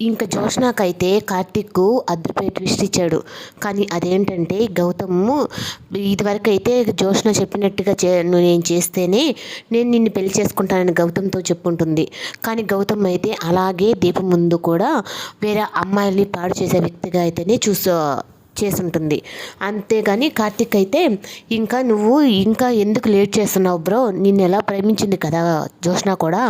ఇంకా జోష్నాకైతే కార్తిక్ అద్దరిపోయి ట్విస్ట్ ఇచ్చాడు కానీ అదేంటంటే గౌతమ్ ఇదివరకైతే అయితే జోష్న చెప్పినట్టుగా చే నేను చేస్తేనే నేను నిన్ను పెళ్ళి చేసుకుంటానని గౌతమ్తో చెప్పుంటుంది. కానీ గౌతమ్ అయితే అలాగే దీపం ముందు కూడా వేరే అమ్మాయిల్ని పాడు చేసే వ్యక్తిగా అయితేనే చూసా చేసుంటుంది అంతేగాని కార్తిక్ అయితే ఇంకా నువ్వు ఇంకా ఎందుకు లేట్ చేస్తున్నావు బ్రో? నిన్ను ఎలా ప్రేమించింది కదా జోష్న కూడా?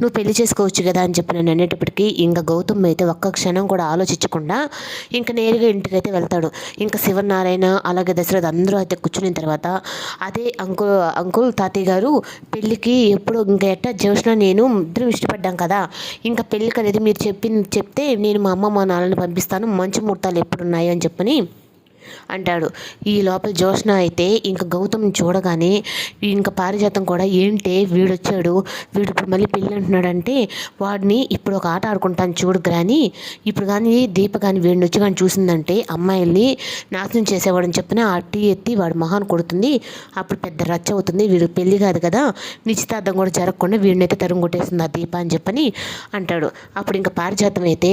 నువ్వు పెళ్ళి చేసుకోవచ్చు కదా అని చెప్పి నేను అనేటప్పటికీ ఇంకా గౌతమ్ అయితే ఒక్క క్షణం కూడా ఆలోచించకుండా ఇంకా నేరుగా ఇంటికైతే వెళ్తాడు. ఇంకా శివనారాయణ అలాగే దశరథ్ అందరూ అయితే కూర్చున్న తర్వాత అదే అంకుల్ అంకుల్ తాతయ్య గారు పెళ్ళికి ఎప్పుడు ఇంకా ఎట్టా జోష్న నేను ఇద్దరం ఇష్టపడ్డాం కదా. ఇంకా పెళ్ళికి అనేది మీరు చెప్పి చెప్తే నేను మా అమ్మ మా నాన్నని పంపిస్తాను. మంచి ముహూర్తాలు ఎప్పుడు ఉన్నాయో అని చెప్పని అంటాడు. ఈ లోపల జోష్న అయితే ఇంకా గౌతమ్ చూడగానే ఇంకా పారిజాతం కూడా ఏంటి వీడొచ్చాడు వీడు ఇప్పుడు మళ్ళీ పెళ్ళి అంటున్నాడంటే వాడిని ఇప్పుడు ఒక ఆట ఆడుకుంటాను చూడు కానీ ఇప్పుడు కానీ దీప కానీ వీడిని వచ్చి కానీ చూసిందంటే అమ్మాయిల్ని నాశనం చేసేవాడని చెప్పిన ఆ టీ ఎత్తి వాడు మొహాన్ని కొడుతుంది. అప్పుడు పెద్ద రచ్చ అవుతుంది. వీడు పెళ్ళి కాదు కదా నిశ్చితార్థం కూడా జరగకుండా వీడినైతే తరుము కొట్టేస్తుంది ఆ దీప అని చెప్పని అంటాడు. అప్పుడు ఇంకా పారిజాతం అయితే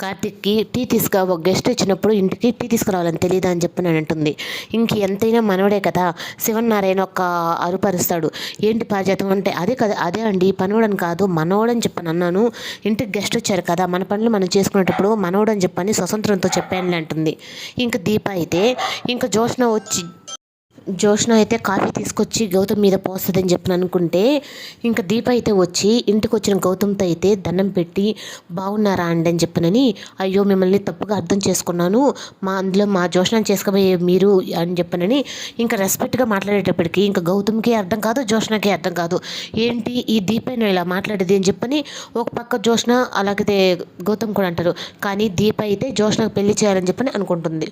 కార్తిక్కి టీ తీసుకు ఒక గెస్ట్ వచ్చినప్పుడు ఇంటికి టీ తీసుకురావాలని తెలియదా అని చెప్పి నేను అంటుంది. ఇంక ఎంతైనా మనవడే కదా శివనారాయణ ఒక అరుపరుస్తాడు. ఏంటి పారిజాతం అంటే అదే కదా అదే అండి పనోడని కాదు మనోడని చెప్పని అన్నాను. ఇంటికి గెస్ట్ వచ్చారు కదా మన పనులు మనం చేసుకునేటప్పుడు మనోడని చెప్పని స్వతంత్రంతో చెప్పాను అంటుంది. ఇంకా దీప అయితే ఇంకా జోష్న వచ్చి జోష్న అయితే కాఫీ తీసుకొచ్చి గౌతమ్ మీద పోస్తుందని చెప్పని అనుకుంటే ఇంకా దీప అయితే వచ్చి ఇంటికి వచ్చిన గౌతమ్తో అయితే దండం పెట్టి బాగున్నారా అండి అని చెప్పనని అయ్యో మిమ్మల్ని తప్పుగా అర్థం చేసుకున్నాను మా అందులో మా జోష్ణ చేసుకోబోయే మీరు అని చెప్పనని ఇంకా రెస్పెక్ట్గా మాట్లాడేటప్పటికి ఇంకా గౌతమ్కి అర్థం కాదు జోష్నకి అర్థం కాదు. ఏంటి ఈ దీపైన ఇలా మాట్లాడేది అని చెప్పని ఒక పక్క జోష్న అలాగే గౌతమ్ కూడా అంటారు కానీ దీప అయితే జోష్నకు పెళ్ళి చేయాలని చెప్పని అనుకుంటుంది.